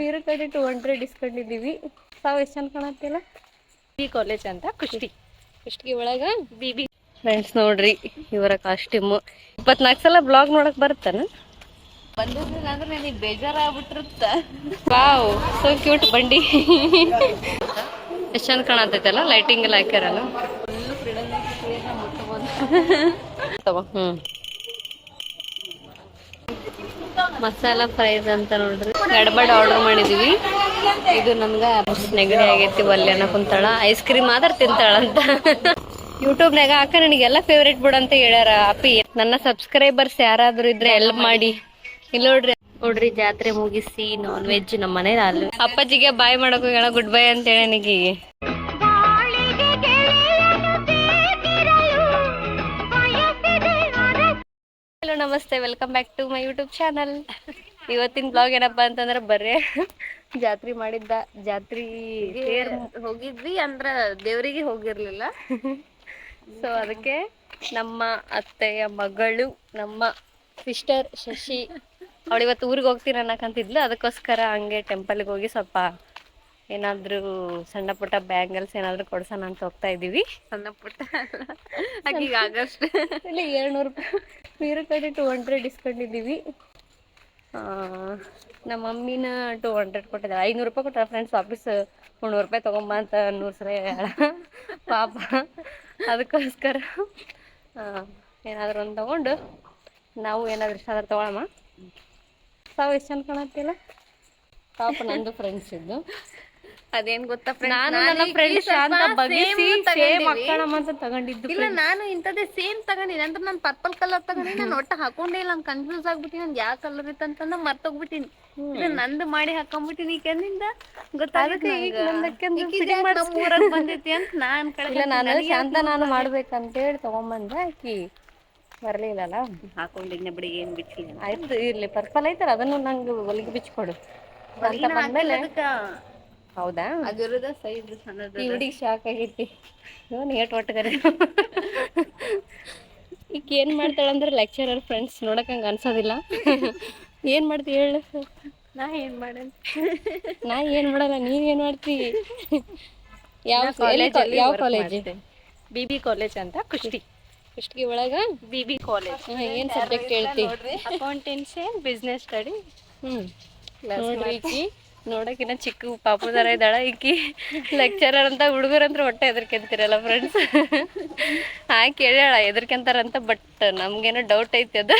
ಮೀರ ಕಡೆ two hundred ಇಸ್ಕೊಂಡಿದ್ದೀವಿ ತಾವು ಎಷ್ಟು ಚಂದ ಕಾಣತ್ತಿಲ್ಲ ಬಿ ಕಾಲೇಜ್ ಅಂತ ಕುಷ್ಟಿ. ಕುಷ್ಟಿ ಒಳಗ ಬಿ ಬಿ ಫ್ರೆಂಡ್ಸ್ ನೋಡ್ರಿ ಇವರ ಕಾಸ್ಟ್ಯೂಮ್ ಇಪ್ಪತ್ನಾಲ್ಕು ಸಲ ಬ್ಲಾಗ್ ನೋಡಕ್ ಬರುತ್ತಾನ? ಬಂದ್ರೆ ನನಗೆ ಬೇಜಾರಾಗ್ಬಿಟ್ಟಿರುತ್ತ. ವಾವ್ ಸೊ ಕ್ಯೂಟ್ ಬಂಡಿ. ಎಷ್ಟು ಚಂದ ಕಾಣತೈತಲ್ಲ ಲೈಟಿಂಗ್ ಎಲ್ಲ ಹಾಕ್ಯಾರಲ್ಲ? ತಗೋ, ಹ್ಮ್. ಮಸಾಲಾ ಫ್ರೈಸ್ ಅಂತ ನೋಡ್ರಿ ಗಡ್ಬಡ್ ಆರ್ಡರ್ ಮಾಡಿದೀವಿ. ಇದು ನಮ್ಗ ನೆಗಡಿ ಆಗೈತಿ, ಒಲ್ಲೆನ ಕುಂತಾಳ. ಐಸ್ ಕ್ರೀಮ್ ಆದ್ರೆ ತಿಂತಾಳ ಅಂತ. ಯೂಟ್ಯೂಬ್ನಾಗ ಅಕ್ಕ ನನಗೆಲ್ಲ ಫೇವ್ರೇಟ್ ಬಿಡ ಅಂತ ಹೇಳ್ಯಾರ. ಅಪ್ಪಿ, ನನ್ನ ಸಬ್ಸ್ಕ್ರೈಬರ್ಸ್ ಯಾರಾದ್ರೂ ಇದ್ರೆ ಎಲ್ಪ್ ಮಾಡಿ. ಇಲ್ಲ ನೋಡ್ರಿ. ನೋಡ್ರಿ, ಜಾತ್ರೆ ಮುಗಿಸಿ ನಾನ್ ವೆಜ್ ನಮ್ಮ ಅಲ್ಲಿ ಅಪ್ಪಾಜಿಗೆ ಬಾಯ್ ಮಾಡಕ್ ಹೋಗ್ಯಾಳ ಗುಡ್ ಬೈ ಅಂತ ಹೇಳಿ ನನಗೆ ಹಲೋ ನಮಸ್ತೆ. Welcome back to my YouTube channel ಇವತ್ತಿನ ಬ್ಲಾಗ್ ಏನಪ್ಪಾ ಅಂತಂದ್ರೆ ಬರ್ರೆ. ಜಾತ್ರೆ ಮಾಡಿದ್ದ ಜಾತ್ರಿ ತೇರ್ ಹೋಗಿದ್ವಿ ಅಂದ್ರ ದೇವರಿಗೆ ಹೋಗಿರ್ಲಿಲ್ಲ. ಸೊ ಅದಕ್ಕೆ ನಮ್ಮ ಅತ್ತೆಯ ಮಗಳು ನಮ್ಮ ಸಿಸ್ಟರ್ ಶಶಿ ಅವಳು ಇವತ್ತು ಊರಿಗೆ ಹೋಗ್ತೀನಿ ಅನ್ನಕಂತಿದ್ಲು. ಅದಕ್ಕೋಸ್ಕರ ಹಂಗೆ ಟೆಂಪಲ್ಗೆ ಹೋಗಿ ಸ್ವಲ್ಪ ಏನಾದ್ರೂ ಸಣ್ಣ ಪುಟ್ಟ ಬ್ಯಾಂಗಲ್ಸ್ ಏನಾದ್ರೂ ಕೊಡ್ಸೋಣ ಅಂತ ಹೋಗ್ತಾ ಇದೀವಿ ಸಣ್ಣ ಪುಟ್ಟ ಇಲ್ಲಿ ಏಳ್ನೂರು ರೂಪಾಯಿ ಮೀರ ಕಡೆ ಟೂ ಹಂಡ್ರೆಡ್ ಇಸ್ಕೊಂಡಿದ್ದೀವಿ. ನಮ್ಮ ಮಮ್ಮಿನ ಟೂ ಹಂಡ್ರೆಡ್ ಕೊಟ್ಟಿದ್ದಾರೆ. ಐನೂರು ರೂಪಾಯಿ ಕೊಟ್ಟಾರ ಫ್ರೆಂಡ್ಸ್ ವಾಪಸ್ ಮುನ್ನೂರು ರೂಪಾಯಿ ತೊಗೊಂಬ ಅಂತ ನೂರು ಹೇಳ. ಪಾಪ. ಅದಕ್ಕೋಸ್ಕರ ಏನಾದರೂ ಒಂದು ತೊಗೊಂಡು ನಾವು ಏನಾದರೂ ಇಷ್ಟ ಆದ್ರೆ ತೊಗೊಳಮ್ಮ. ತಾವು ಎಷ್ಟು ಚೆಂದ ಕಾಣತ್ತಿಲ್ಲ ಪಾಪ ನಂದು ಫ್ರೆಂಡ್ಸ್ ಇದ್ದು. ಅದೇನ್ ಗೊತ್ತಾ ನಾನು ನಾನು ನನ್ನ friend Shanta same same. Akkanamma ಅಂತ ತಗೊಂಡಿದ್ದು ಇಲ್ಲ ನಾನು ಇಂಥದ್ದೇ ಸೇಮ್ ತಗೊಂಡಿನಿ. ಅಂದ್ರೆ ನಾನು ಪರ್ಪಲ್ ಕಲರ್ ತಗೊಂಡಿ ನಾನು ಒಟ್ಟ ಹಾಕೊಂಡೇ ಇಲ್ಲ. ಕನ್ಫ್ಯೂಸ್ ಆಗ್ಬಿಟ್ಟಿನಿ. ನಾನು ಯಾವ ಕಲರ್ ಇತ್ತು ಅಂತಂದ ಮರ್ತೋಗ್ಬಿಟ್ಟಿನಿ. ಇದು ನಂದು ಮಾಡಿ ಹಾಕೊಂಡ್ಬಿಟ್ಟಿನಿ ಈಗಿಂದ ಗೊತ್ತಾಗುತ್ತೆ ಈಗ ಊರಾಗ ಬಂದೈತಿ ಅಂತ ನಾನ್ ಇಲ್ಲ ನಾನು ಶಾಂತ ನಾನು ತಗೊಂಬಂದ ತಗೊಂಬಂದೆ ಆಕಿ ಬರ್ಲಿಲ್ಲಲ್ಲ? ಹಾಕೊಂಡಿದ್ನ ಬಿಡಿ ಏನ್ ಬಿಚ್ಚಿಲ್ಲ ಆಯ್ತು ಇರ್ಲಿ ಪರ್ಪಲ್ ಐತಲ್ಲ ಅದನ್ನು ನಂಗೆ ಹೊಲಿಗೆ ಬಿಚ್ಕೊಡು. ಅಂತ ಬಂದ್ಮೇಲೆ ಹೌದಾ? ಈ ಹುಡುಗಿ ಶಾಕ್ ಆಗೈತಿ ಇವನು ಏಟ್ ಒಟ್ಟಗರೆ ಈಗ ಏನ್ ಮಾಡ್ತಾಳಂದ್ರೆ ಲೆಕ್ಚರರ್ ಫ್ರೆಂಡ್ಸ್ ನೋಡಕ್ ಹಂಗ ಅನ್ಸೋದಿಲ್ಲ. ಏನು ಮಾಡ್ತಿ ಹೇಳು. ನಾ ಏನು ಮಾಡಲ್ಲ ನಾ ಏನು ಮಾಡಲ್ಲ ನೀನು ಏನು ಮಾಡ್ತಿ? ಯಾವ ಕಾಲೇಜ್ ಯಾವ ಕಾಲೇಜ್ ಬಿ ಬಿ ಕಾಲೇಜ್ ಅಂತ ಕುಷ್ಟಿ. ಕುಷ್ಟಗಿ ಒಳಗ? ಬಿ ಬಿ ಕಾಲೇಜ್ ಏನು ಸಬ್ಜೆಕ್ಟ್ ಹೇಳ್ತಿ ಅಕೌಂಟೆನ್ಸಿ ಬಿಸ್ನೆಸ್ ಸ್ಟಡಿ ಹ್ಞೂ ನೋಡ್ರಿ ಈಕಿ ನೋಡಕಿನ ಚಿಕ್ಕ ಪಾಪು ತರ ಇದ್ದಾಳ. ಈಕಿ ಲೆಕ್ಚರರ್ ಅಂತ ಹುಡುಗರಂದ್ರೆ ಹೊಟ್ಟೆ ಹೆದರ್ಕೆಂತಿರಲ್ಲ ಫ್ರೆಂಡ್ಸ್ ಹಾಕಿ ಕೇಳ್ಯಾಳ ಅಂತ ಬಟ್ ನಮ್ಗೇನೋ ಡೌಟ್ ಐತಿ ಅದು.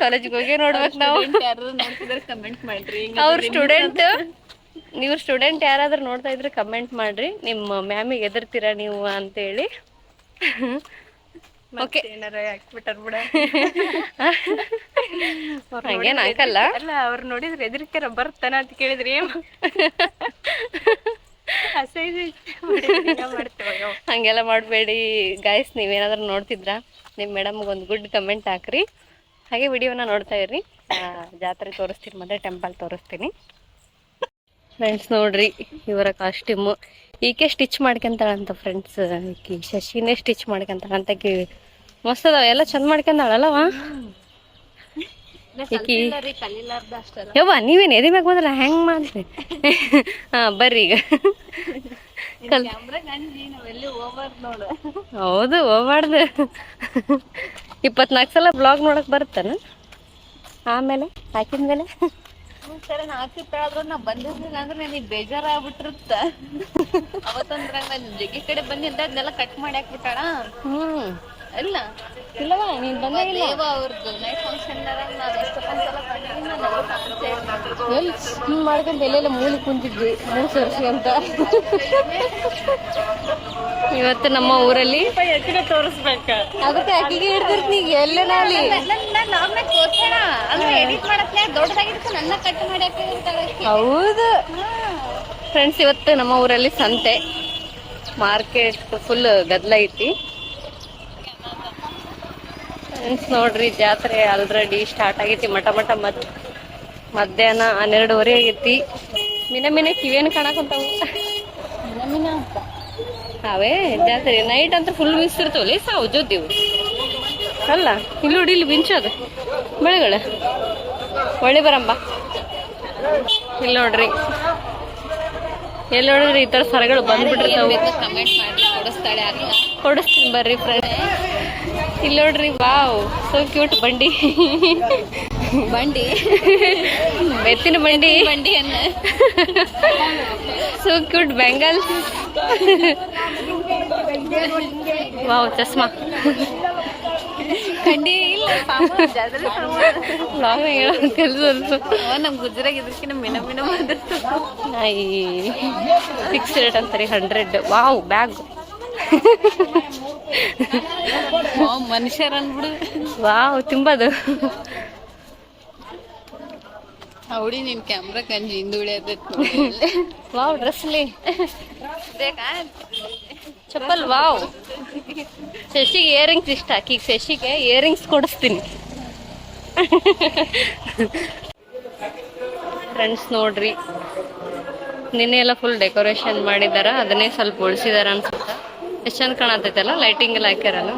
ಕಾಲೇಜಿಗೆ ಹೋಗಿ ನೋಡ್ಬೇಕು ನಾವು. ಕಮೆಂಟ್ ಮಾಡ್ರಿ. ಅವ್ರ ಸ್ಟೂಡೆಂಟ್ ನೀವು ಸ್ಟೂಡೆಂಟ್ ಯಾರಾದ್ರೂ ನೋಡ್ತಾ ಇದ್ರೆ ಕಮೆಂಟ್ ಮಾಡ್ರಿ. ನಿಮ್ಮ ಮ್ಯಾಮಿಗೆ ಎದರ್ತೀರಾ ನೀವು ಅಂತೇಳಿ. ಓಕೆ ಏನಾರ ಹಾಕ್ಬಿಟ್ಟಾರ ಬಿಡ. ಹಂಗೇನು ಹಾಕಲ್ಲ. ಅಲ್ಲ ಅವ್ರು ನೋಡಿದ್ರೆ ಎದ್ರಿಕೆರ ಬರ್ತಾನ ಅಂತ ಕೇಳಿದ್ರಿ ಹಂಗೆಲ್ಲ ಮಾಡಬೇಡಿ. ಗಾಯ್ಸ್ ನೀವೇನಾದ್ರೂ ನೋಡ್ತಿದ್ರಾ? ನಿಮ್ಮ ಮೇಡಮ್ಗೆ ಒಂದು ಗುಡ್ ಕಮೆಂಟ್ ಹಾಕ್ರಿ. ಹಾಗೆ ವಿಡಿಯೋನ ನೋಡ್ತಾ ಇರ್ರಿ. ಜಾತ್ರೆ ತೋರಿಸ್ತೀನಿ ಮತ್ತೆ ಟೆಂಪಲ್ ತೋರಿಸ್ತೀನಿ. ಫ್ರೆಂಡ್ಸ್ ನೋಡ್ರಿ ಇವರ ಕಾಸ್ಟ್ಯೂಮ್ ಈಕೆ ಸ್ಟಿಚ್ ಮಾಡ್ಕೊಂತಾಳಂತ ಫ್ರೆಂಡ್ಸ್ ಈಕಿ ಶಶಿನೇ ಸ್ಟಿಚ್ ಮಾಡ್ಕೊಂತಾಳಂತ ಆಕಿ ಮಸ್ತ್ ಅದಾವ ಎಲ್ಲ ಚಂದ ಮಾಡ್ಕೊಂತಾಳಲ್ಲವ ಈಕಿ ಯವ್ವ ನೀವೇನು ಎದಿ ಮ್ಯಾಗ ಬಂದ್ರೆ ಹೆಂಗ್ ಮಾಡ್ರಿ? ಹಾ ಬರ್ರಿ ಈಗ. ಕಲ್ ಹೌದು ಹೋಗ್ಬಾರ್ದು. ಇಪ್ಪತ್ನಾಲ್ಕು ಸಲ ಬ್ಲಾಗ್ ನೋಡಕ್ ಬರುತ್ತಾನ? ಆಮೇಲೆ ಹಾಕಿದ್ಮೇಲೆ? ಸರಿ ನಾ ಆದ್ರೂ ನಾ ಬಂದಿರ್ಲಿಲ್ಲ ಅಂದ್ರೆ ನನಗೆ ಬೇಜಾರಾಗ್ಬಿಟ್ಟಿರುತ್ತ. ಅವತ್ತಂದ್ರ ನಾನು ಜಗ್ಗಿ ಕಡೆ ಬಂದಿದ್ದ ಅದನ್ನೆಲ್ಲ ಕಟ್ ಮಾಡಿ ಹಾಕ್ಬಿಟ್ಟಾಳ? ಹ್ಮ್. ಇಲ್ಲ. ಇಲ್ಲವಾ ನೀನ್ ಬಂದೇ ಇಲ್ಲ. ದೇವ ಅವ್ರದ್ದು ನೈಟ್ ಫಂಕ್ಷನ್ ನಾವ್ ಎಷ್ಟೊಂದ್ಸಲ ಕಂಡಿದ್ದೀನಿ ನಾನು ಅವ್ರ ಕಾನ್ಸೆಪ್ಟ್ ಎಲ್ಲಿ ಹಿಂಗ್ ಮಾಡ್ಕೊಂತ ಎಲ್ಲೆಲ್ಲ ಮೂಲಿ ಕುಂತಿದ್ವಿ ಮೂರು ಸರ್ಸಿ ಅಂತ. ಇವತ್ತು ನಮ್ಮ ಊರಲ್ಲಿ ತೋರಿಸ್ಬೇಕ ಅದಕ್ಕೆ ಅಕ್ಕಿಗೆ ಹಿಡ್ದಿರ್ತೀನಿ ಎಲ್ಲೇ ನಾಳಿ ನಾರ್ಮಲ್ ತೋರ್ಸೋಣ ಅಂದ್ರೆ ಎಡಿಟ್ ಮಾಡತ್ಲೆ ದೊಡ್ಡದಾಗಿರುತ್ತೆ ನನ್ನ ಕಟ್ ಮಾಡಿ ಹಾಕಿರ್ತಾಳೆ ಹೌದು. ಫ್ರೆಂಡ್ಸ್ ಇವತ್ತು ನಮ್ಮ ಊರಲ್ಲಿ ಸಂತೆ. ಮಾರ್ಕೆಟ್ ಫುಲ್ ಗದ್ದಲ ಐತಿ. ಫ್ರೆಂಡ್ಸ್ ನೋಡ್ರಿ ಜಾತ್ರೆ ಆಲ್ರೆಡಿ ಸ್ಟಾರ್ಟ್ ಆಗೈತಿ. ಮಠ ಮಠ ಮತ್ ಮಧ್ಯಾಹ್ನ ಹನ್ನೆರಡುವರೆ ಆಗೈತಿ. ಮಿನ ಮಿನ ಕಿವೇನು ಕಾಣಕುಂತಾವು. ಅವೇ ಜಾತ್ರೆ ನೈಟ್ ಅಂತ ಫುಲ್ ಬೀಸ್ತಿರ್ತಾವಲ್ಲಿ ಸಾವು ಜೋತಿವು ಅಲ್ಲ ಇಲ್ಲಿ ನೋಡಿ ಇಲ್ಲಿ ಬಿಂಚೋದು ಬೆಳೆಗಳ. ಒಳ್ಳೆ ಬರಂಬ. ಇಲ್ಲಿ ನೋಡ್ರಿ. ಎಲ್ಲಿ ನೋಡಿದ್ರಿ ಈ ತರ ಸರಗಳು ಬಂದ್ಬಿಟ್ಟಿರ್ತಾವೆ. ಕೊಡಿಸ್ತಾಳೆ ಕೊಡಿಸ್ತೀನಿ ಬರ್ರಿ ಫ್ರೆಂಡ್ ಇಲ್ಲಿ ನೋಡ್ರಿ ವಾವ್ ಸೊ ಕ್ಯೂಟ್ ಬಂಡಿ. ಬಂಡಿ. ಬೆತ್ತಿನ ಬಂಡಿ. ಬಂಡಿ ಅನ್ನ. ಸೊ ಕ್ಯೂಟ್ ಬೆಂಗಲ್ ವಾವ್ ಚಸ್ಮಾ. ಕಂಡಿ ಇಲ್ಲ ಲಾಂಗ್ ಹೇಳೋ ಕೆಲಸ ಅವ ನಮ್ ಗುಜರಾಗ್ ಇದಕ್ಕಿನ ಮಿನ ಮಿನ ಬಂದಿರ್ತದ ಫಿಕ್ಸ್ ರೇಟ್ ಅಂತಾರೆ ಹಂಡ್ರೆಡ್ ವಾವ್ ಬ್ಯಾಗ್ ಮನುಷ್ಯರ ಅನ್ಬಿಡು ವಾವ್ ತುಂಬದು. ಅವಡಿ ನಿನ್ ಕ್ಯಾಮ್ರಾ ಕಂಜಿ ಹಿಂದುಳಿ ವಾವ್ ಡ್ರೆಸ್ಲಿ ಚಪ್ಪಲ್ ವಾವ್. ಶಶಿಗೆ ಇಯರಿಂಗ್ಸ್ ಇಷ್ಟ. ಈಗ ಶಶಿಗೆ ಇಯರಿಂಗ್ಸ್ ಕೊಡಿಸ್ತೀನಿ. ಫ್ರೆಂಡ್ಸ್ ನೋಡ್ರಿ. ನಿನ್ನೆ ಎಲ್ಲ ಫುಲ್ ಡೆಕೋರೇಷನ್ ಮಾಡಿದಾರ. ಅದನ್ನೇ ಸ್ವಲ್ಪ ಉಳಿಸಿದಾರ ಅನ್ಸುತ್ತ. ಎಷ್ಟು ಚಂದ ಕಾಣತೈತಲ್ಲ ಲೈಟಿಂಗ್ ಎಲ್ಲ ಹಾಕ್ಯಾರಲ್ಲ.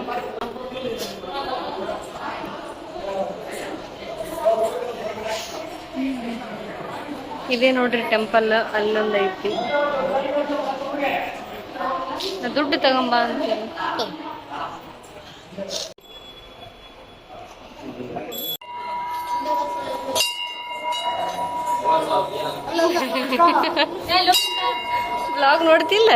ಇದೇ ನೋಡ್ರಿ ಟೆಂಪಲ್ ಅಲ್ಲೊಂದ್ ಐತಿ. ದುಡ್ಡು ತಗೊಂಬ ಅಂತ ಬ್ಲಾಗ್ ನೋಡ್ತಿಲ್ಲ?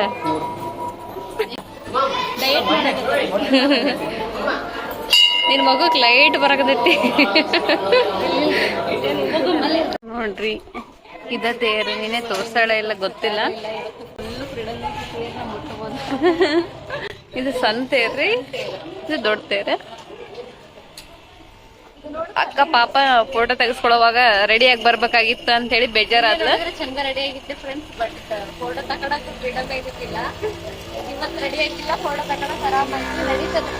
ನಿನ್ ಮಗಕ್ ಲೈಟ್ ಬರಕತೈತಿ. ನೋಡ್ರಿ, ಇದ ತೇರು ನೀನೆ ತೋರ್ಸಾಳ ಇಲ್ಲ ಗೊತ್ತಿಲ್ಲ. ಇದು ಸಣ್ಣ ತೇರ್ರಿ, ಇದು ದೊಡ್ಡ ತೇರ. ಅಕ್ಕ ಪಾಪ ಫೋಟೋ ತೆಗೆಸ್ಕೊಳ್ಳೋವಾಗ ರೆಡಿ ಆಗಿ ಬರ್ಬೇಕಾಗಿತ್ತು ಅಂತ ಹೇಳಿ ಬೇಜಾರಾದ್ಲ ಚಂದ ರೆಡಿ ಆಗಿತ್ತು ಫ್ರೆಂಡ್ಸ್ ಬಟ್ ಫೋಟೋ ತಕೊಳಕ್ ಫ್ರೀಡಮ್ ಆಗಿದ್ದಿಲ್ಲ ಇವತ್ತು ರೆಡಿ ಆಗಿಲ್ಲ ಫೋಟೋ ತಕೊಳಕ್ ಆರಾಮಾಗಿ ನಡೀತದೆ.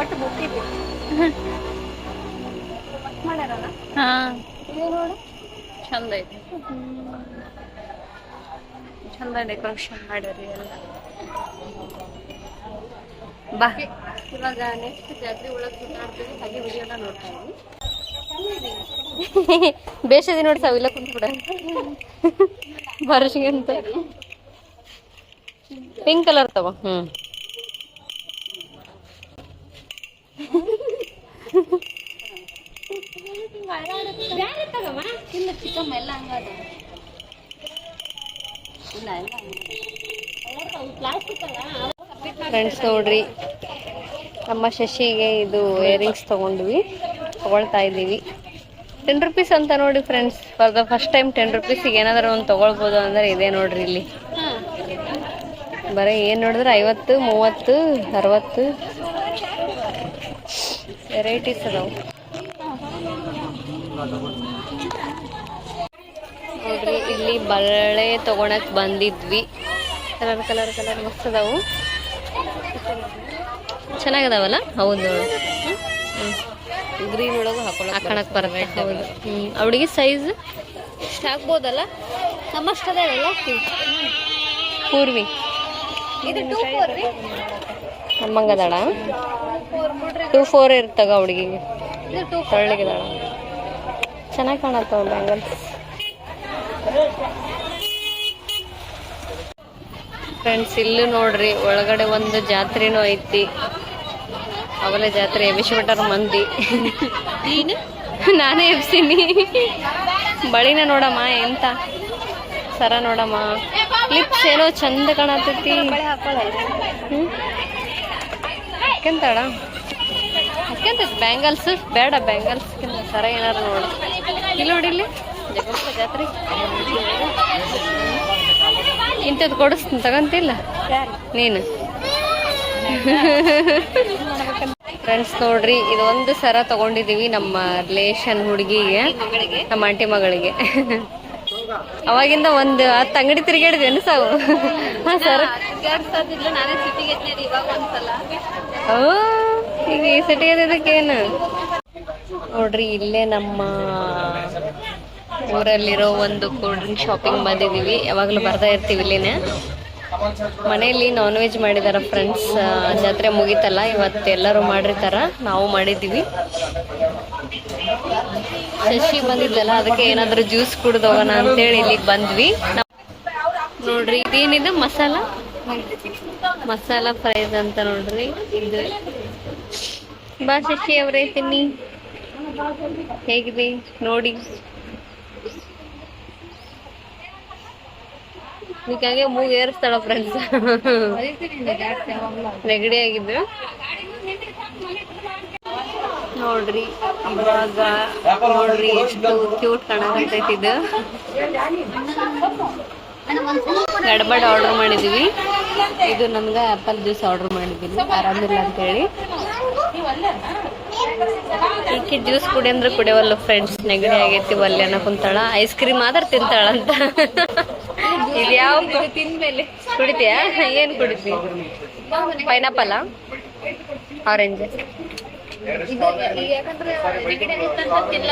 ಒಟ್ಟು ಮುಟ್ಟಿದ್ವಿ. ಮಾಡ್ಯಾರಲ್ಲ? ಹಾ. ನೋಡು. ಚಂದ ಐತಿ. ಚಂದ ಡೆಕೋರೇಷನ್ ಮಾಡ್ಯಾರಿ ಎಲ್ಲ. ಬಾ. ಇವಾಗ ನೆಕ್ಸ್ಟ್ ಜಾತ್ರೆ ಒಳಗೆ ಸುತ್ತಾಡ್ತೀವಿ ಹಾಗೆ ವಿಡಿಯೋನ ನೋಡ್ತಾ ಇದ್ವಿ ಬೇಷದಿ ನೋಡಿ ಸಾವಿಲ್ಲ ಕುಂತ್ಬಿಡ ಬರ್ಷಿಗೆ ಅಂತ ಪಿಂಕ್ ಕಲರ್ ತಗೋ. ಹ್ಮ್. ಇಲ್ಲ ಚಿಕ್ಕಮ್ಮ ಎಲ್ಲ ಹಂಗಾದ ಫ್ರೆಂಡ್ಸ್ ನೋಡ್ರಿ. ನಮ್ಮ ಶಶಿಗೆ ಇದು ಇಯರಿಂಗ್ಸ್ ತಗೊಂಡ್ವಿ. ತಗೊಳ್ತಾ ಇದ್ದೀವಿ. ಟೆನ್ ರುಪೀಸ್ ಅಂತ ನೋಡಿ friends for the first time ten ರುಪೀಸಿಗೆ ಏನಾದರೂ ಒಂದು ತೊಗೊಳ್ಬೋದು ಅಂದ್ರೆ ಇದೆ ನೋಡ್ರಿ ಇಲ್ಲಿ. ಬರೀ ಏನು ನೋಡಿದ್ರೆ ಐವತ್ತು, ಮೂವತ್ತು, ಅರವತ್ತು ವೆರೈಟೀಸ್ ಅದಾವೆ. ನೋಡ್ರಿ, ಇಲ್ಲಿ ಬಳೆ ತಗೊಳಕ್ ಬಂದಿದ್ವಿ. ಕಲರ್ ಕಲರ್ ಕಲರ್ ಮಸ್ತ್ ಅದಾವು. ಚೆನ್ನಾಗದಾವಲ್ಲ? ಹೌದು. ಗ್ರೀನ್ ಒಳಗೆ ಹಾಕೊಂಡು ಹಾಕೊಳಕ್ ಬರುತ್ತೆ. ಹೌದು. ಹ್ಮ್. ಅವಳಿಗೆ ಸೈಜ್ ಇಷ್ಟ ಆಗ್ಬೋದಲ್ಲ? ನಮ್ಮಷ್ಟದೇನಲ್ಲ ಪೂರ್ವಿ. ಇದು ಟೂ ಫೋರ್ ರೀ. ನಮ್ಮಂಗದಾಳ? ಟೂ ಫೋರ್ ಇರ್ತಾಗ ಹುಡುಗಿಗೆ ತಳ್ಳಿಗಿದಾಳ. ಚೆನ್ನಾಗಿ ಕಾಣತ್ತವ ಬ್ಯಾಂಗಲ್ಸ್ ಫ್ರೆಂಡ್ಸ್ ಇಲ್ಲೂ ನೋಡ್ರಿ ಒಳಗಡೆ ಒಂದು ಜಾತ್ರೆನೂ ಐತಿ. ಅವಲ ಜಾತ್ರೆ ಎಬ್ಬಿಸ್ಬಿಟ್ಟಾರ ಮಂದಿ. ನೀನು? ನಾನೇ ಎಬ್ಸಿನಿ. ಬಳಿನ ನೋಡಮ್ಮ ಎಂತ? ಸರ ನೋಡಮ್ಮ. ಕ್ಲಿಪ್ಸ್ ಏನೋ ಚಂದ ಕಾಣತೈತಿ. ಹ್ಮ್? ಹಾಕ್ಯಂತಾಳ ಹಾಕ್ಯಂತೈತಿ ಬ್ಯಾಂಗಲ್ಸ್ ಬೇಡ ಬ್ಯಾಂಗಲ್ಸ್ ಸರ ಏನಾರ ನೋಡು. ಇಲ್ಲಿ ನೋಡಿ ಇಲ್ಲಿ. ಜಗಳೂರು ಜಾತ್ರೆ. ಇಂಥದ್ದು ಕೊಡಿಸ್ತೀನಿ ತಗೊಂತಿಲ್ಲ ನೀನು. ಫ್ರೆಂಡ್ಸ್ ನೋಡ್ರಿ ಇದು ಒಂದು ಸರ ತಗೊಂಡಿದೀವಿ ನಮ್ಮ ರಿಲೇಷನ್ ಹುಡುಗಿಗೆ ನಮ್ಮ ಆಂಟಿ ಮಗಳಿಗೆ. ಅವಾಗಿಂದ ಒಂದು ಹತ್ತು ಅಂಗಡಿ ತಿರುಗಾಡಿದ್ವಿ ಸಾವು. ಹಾ ಸರ್ ಈಗ ಈ ಸಿಟಿ ಅದಕ್ಕೇನು ನೋಡ್ರಿ ಇಲ್ಲೇ ನಮ್ಮ ಊರಲ್ಲಿರೋ ಒಂದು ಕೂಲ್ ಡ್ರಿಂಕ್ ಶಾಪಿಂಗ್ ಬಂದಿದೀವಿ. ಯಾವಾಗಲೂ ಬರ್ತಾ ಇರ್ತೀವಿ ಇಲ್ಲಿನೇ. ಮನೆಯಲ್ಲಿ ನಾನ್ ವೆಜ್ ಮಾಡಿದಾರ ಫ್ರೆಂಡ್ಸ್ ಜಾತ್ರೆ ಮುಗಿತಲ್ಲ, ಇವತ್ತು ಎಲ್ಲರೂ ಮಾಡಿರ್ತಾರ, ನಾವು ಮಾಡಿದ್ದೀವಿ. ಶಶಿ ಬಂದಿದ್ದಲ್ಲ, ಅದಕ್ಕೆ ಏನಾದರೂ ಜ್ಯೂಸ್ ಕುಡ್ದು ಹೋಗೋಣ ಅಂತೇಳಿ ಇಲ್ಲಿಗೆ ಬಂದ್ವಿ. ನೋಡ್ರಿ, ಇದೇನಿದು ಮಸಾಲ? ಮಸಾಲ ಫ್ರೈಸ್ ಅಂತ ನೋಡ್ರಿ, ಇದು. ಬಾ ಶಶಿ ಅವರೇ, ತಿನ್ನಿ. ಹೇಗಿದೆ? ನೋಡಿ. ಹೀಗಾಗಿ ಮೂಗ್ ಏರಿಸ್ತಾಳ ಫ್ರೆಂಡ್ಸ್ ನೆಗಡಿ ಆಗಿದ್ದು ನೋಡ್ರಿ, ಇವಾಗ ನೋಡ್ರಿ ಎಷ್ಟು ಕ್ಯೂಟ್ ಕಾಣಕತ್ತೈತಿ ಇದು. ಗಡ್ಬಡ್ ಆರ್ಡರ್ ಮಾಡಿದೀವಿ. ಇದು ನಮ್ಗೆ ಆಪಲ್ ಜ್ಯೂಸ್ ಆರ್ಡರ್ ಮಾಡಿದ್ದೀನಿ ಆರಾಮಿಲ್ಲ ಅಂತೇಳಿ. ಈಕೆ ಜ್ಯೂಸ್ ಕುಡಿಯಂದ್ರೆ ಕುಡಿಯವಲ್ಲ ಫ್ರೆಂಡ್ಸ್ ನೆಗಡಿ ಆಗೈತಿ, ಒಲ್ಲೆನ ಕುಂತಾಳ. ಐಸ್ ಕ್ರೀಮ್ ಆದ್ರೆ ತಿಂತಾಳ ಅಂತ ಇದು ಯಾವ ತಿಂದ್ಮೇಲೆ. ಕುಡಿತೀಯಾ? ಏನ್ ಕುಡಿತಿ ಪೈನಾಪಲ್ ಆರೆಂಜ್ ಇಲ್ಲ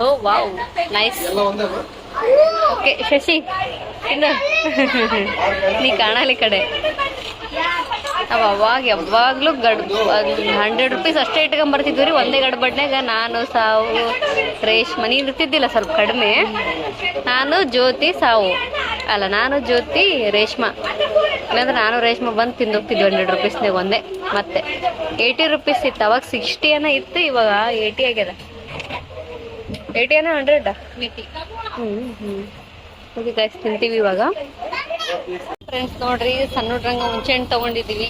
oh wow. Nice okay Shashi ಇನ್ನು ನೀ ಕಾಣಲಿ ಕಡೆ. ಅವ ಅವಾಗ ಯಾವಾಗಲೂ ಗಡ್ ಹಂಡ್ರೆಡ್ ರುಪೀಸ್ ಅಷ್ಟೇ ಇಟ್ಕೊಂಬರ್ತಿದ್ವಿ ರೀ. ಒಂದೇ ಗಡ್ಬಡ್ನ್ಯಾಗ ನಾನು ಸಾವು ರೇಷ್ಮೆ ನೀನು ಇರ್ತಿದ್ದಿಲ್ಲ ಸ್ವಲ್ಪ ಕಡಿಮೆ. ನಾನು ಜ್ಯೋತಿ ಸಾವು. ಅಲ್ಲ ನಾನು ಜ್ಯೋತಿ ರೇಷ್ಮಾ. ಇಲ್ಲಾಂದ್ರೆ ನಾನು ರೇಷ್ಮೆ ಬಂದು ತಿಂದೋಗ್ತಿದ್ವಿ ಹಂಡ್ರೆಡ್ ರುಪೀಸ್ನಾಗ ಒಂದೇ ಮತ್ತೆ. ಏಯ್ಟಿ ರುಪೀಸ್ ಇತ್ತು. ಅವಾಗ ಸಿಕ್ಸ್ಟಿ ಏನೋ ಇತ್ತು ಇವಾಗ ಏಯ್ಟಿ ಆಗ್ಯದ. ಏಯ್ಟಿ ಏನೋ hundred hmm hmm. Okay guys ತಿಂತೀವಿ ಇವಾಗ. ಫ್ರೆಂಡ್ಸ್ ನೋಡ್ರಿ ಸಣ್ಣ ಹುಡ್ರಂಗ ಹುಂಚೆ ಹಣ್ಣು ತಗೊಂಡಿದೀವಿ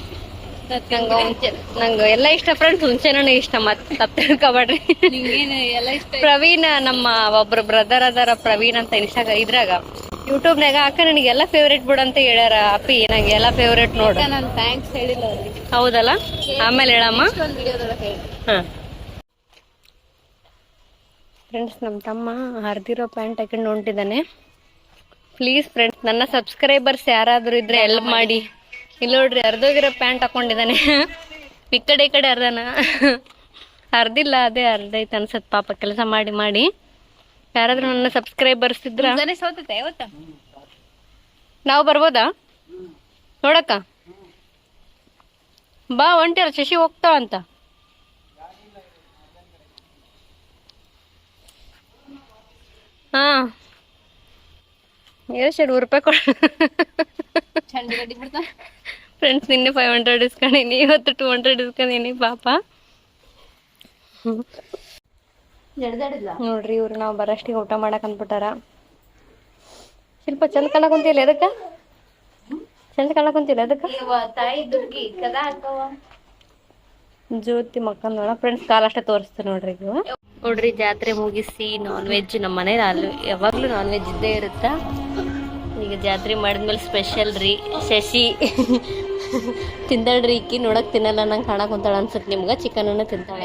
ನಂಗೆ ಹುಂಚೆ ನಂಗೆ ಎಲ್ಲ ಇಷ್ಟ ಫ್ರೆಂಡ್ಸ್ ಹುಂಚೆನೂ ಇಷ್ಟ ಮತ್ತೆ ತಪ್ಪು ತಿಳ್ಕೊಬೇಡ್ರಿ. ಪ್ರವೀಣ ಎಲ್ಲ ಇಷ್ಟ ಪ್ರವೀಣ್ ನಮ್ಮ ಒಬ್ರು ಬ್ರದರ್ ಅದಾರ ಪ್ರವೀಣ್ ಅಂತ ಇನ್ಸ್ಟಾಗ ಇದ್ರಾಗ. ಯೂಟ್ಯೂಬ್ನಾಗ ಅಕ್ಕ ನನಗೆಲ್ಲ ಫೇವ್ರೇಟ್ ಬಿಡು ಅಂತ ಹೇಳ್ಯಾರ ಅಪ್ಪಿ ನಂಗೆ ಎಲ್ಲ ಫೇವ್ರೇಟ್ ನೋಡು. ನಾನು ಥ್ಯಾಂಕ್ಸ್ ಹೇಳಿಲ್ಲ ಹೌದಲ್ಲ? ಆಮೇಲೆ ಹೇಳಮ್ಮ. ಹಾ. ಫ್ರೆಂಡ್ಸ್ ನಮ್ಮ ತಮ್ಮ ಹರಿದಿರೋ ಪ್ಯಾಂಟ್ ಹಾಕೊಂಡು ಹೊಂಟಿದ್ದಾನೆ ಪ್ಲೀಸ್ ಫ್ರೆಂಡ್ಸ್ ನನ್ನ ಸಬ್ಸ್ಕ್ರೈಬರ್ಸ್ ಯಾರಾದರೂ ಇದ್ರೆ ಎಲ್ಪ್ ಮಾಡಿ. ಇಲ್ಲಿ ನೋಡ್ರಿ ಅರ್ಧೋಗಿರೋ ಪ್ಯಾಂಟ್ ಹಾಕೊಂಡಿದ್ದಾನೆ ಈ ಕಡೆ ಈ ಕಡೆ ಅರ್ಧನ. ಅರ್ಧಿಲ್ಲ ಅದೇ ಹರ್ದೈತೆ ಅನ್ಸತ್ ಪಾಪ ಕೆಲಸ ಮಾಡಿ ಮಾಡಿ. ಯಾರಾದ್ರೂ ನನ್ನ ಸಬ್ಸ್ಕ್ರೈಬರ್ಸ್ ಇದ್ರ? ನಾವು ಬರ್ಬೋದಾ? ನೋಡಕ್ಕ. ಬಾ ಒಂಟಿರ ಶಶಿ ಹೋಗ್ತಾವ ಅಂತ. ಹಾ. ಎಷ್ಟು ಎರಡು ರೂಪಾಯಿ ಕೊಡ. ಫ್ರೆಂಡ್ಸ್ ನಿನ್ನೆ ಫೈವ್ ಹಂಡ್ರೆಡ್ ಇಸ್ಕೊಂಡೀನಿ ಇವತ್ತು ಟೂ ಹಂಡ್ರೆಡ್ ಇಸ್ಕೊಂಡೀನಿ ಪಾಪ. ನೋಡ್ರಿ ಇವ್ರು ನಾವು ಬರಷ್ಟಿಗೆ ಊಟ ಮಾಡಕ್ ಅಂದ್ಬಿಟ್ಟಾರ. ಸ್ವಲ್ಪ ಚಂದ ಕಾಲ ಕುಂತಿಲ್ಲ ಎದಕ್ಕ ಚಂದ ಕಾಲ ಕುಂತಿಲ್ಲ ಎದಕ್ಕ ತಾಯಿ ದುರ್ಗಿ ಕದ ಹಾಕವ ಜ್ಯೋತಿ ಮಕ್ಕಂದೋಣ ಫ್ರೆಂಡ್ಸ್ ಕಾಲ್ ಅಷ್ಟೇ ತೋರಿಸ್ತೀನಿ ನೋಡ್ರಿ ಇದು ನೋಡ್ರಿ ಜಾತ್ರೆ ಮುಗಿಸಿ ನಾನ್ ವೆಜ್ ನಮ್ಮ ಮನೇಲಿ ಅಲ್ಲಿ ಯಾವಾಗ್ಲೂ ನಾನ್ ವೆಜ್ ಇದ್ದೇ ಇರುತ್ತಾ? ಈಗ ಜಾತ್ರೆ ಮಾಡಿದ್ಮೇಲೆ ಸ್ಪೆಷಲ್ ರೀ ಶಶಿ. ತಿಂದಾಳ್ರಿ ಈಕಿ ನೋಡಕ್ ತಿನ್ನಲ್ಲ ನಂಗೆ ಕಾಣಕ್ ಕುಂತಾಳ ಅನ್ಸತ್ ನಿಮ್ಗ. ಚಿಕನ್ ಅನ್ನ ತಿಂತಾಳ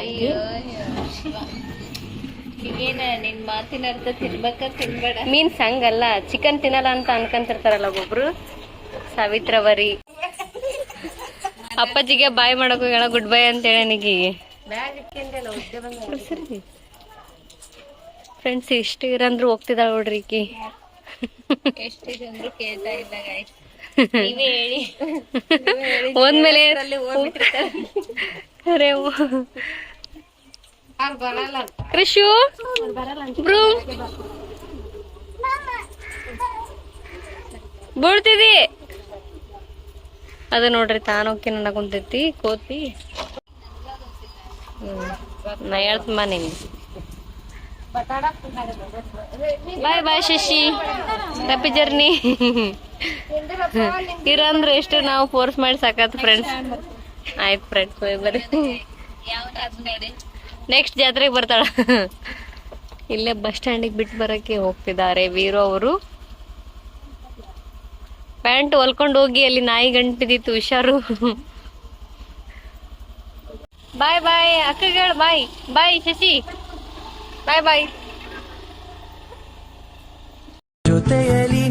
ಈಗೇನ ನಿನ್ ಮಾತಿನ ಅರ್ಥ ತಿನ್ಬೇಕ ತಿನ್ಬೇಡ? ಮೀನ್ಸ್ ಹಂಗಲ್ಲ ಚಿಕನ್ ತಿನ್ನಲ್ಲ ಅಂತ ಅನ್ಕಂತಿರ್ತಾರಲ್ಲ ಒಬ್ಬೊಬ್ರು ಸಾವಿತ್ರವರಿ. ಅಪ್ಪಾಜಿಗೆ ಬಾಯ್ ಮಾಡಕ್ ಹೋಗೋಣ ಗುಡ್ ಬೈ ಅಂತ ಹೇಳಿ ನನಗೆ. ಫ್ರೆಂಡ್ಸ್ ಇಷ್ಟ ಇರಂದ್ರು ಹೋಗ್ತಿದಾಳ ನೋಡ್ರಿ ಈಕಿ. ಅರೆ ಕೃಷು ಬ್ರೂ. ಬೀಳ್ತಿದಿ ಅದ ನೋಡ್ರಿ ತಾನೋಕೆ ನನ್ನ ಕುಂತೈತಿ, ಕೋತಿ. ನಾ ಹೇಳ್ತಮ್ಮ ನಿಂಗೆ bye bye Shashi. Happy journey. ಇರಂದ್ರೆ ಎಷ್ಟು ನಾವು ಫೋರ್ಸ್ ಮಾಡಿ ಸಾಕತ್ ಫ್ರೆಂಡ್ಸ್ ಆಯ್ತು ಫ್ರೆಂಡ್ಸ್ ಬರ್ರಿ. ನೆಕ್ಸ್ಟ್ ಜಾತ್ರೆಗೆ ಬರ್ತಾಳ. ಇಲ್ಲೇ ಬಸ್ ಸ್ಟ್ಯಾಂಡಿಗೆ ಬಿಟ್ಟು ಬರೋಕ್ಕೆ ಹೋಗ್ತಿದ್ದಾರೆ, ವೀರು ಅವರು. ಪ್ಯಾಂಟ್ ಹೊಲ್ಕೊಂಡು ಹೋಗಿ ಅಲ್ಲಿ ನಾಯಿ ಗಂಟಿದಿತ್ತು, ಹುಷಾರು. ಬಾಯ್ ಬಾಯ್, ಅಕ್ಕಗಳು ಬಾಯ್ ಬಾಯ್ ಶಶಿ. ಬಾಯ್ ಬಾಯ್. ಜೊತೆಯಲಿ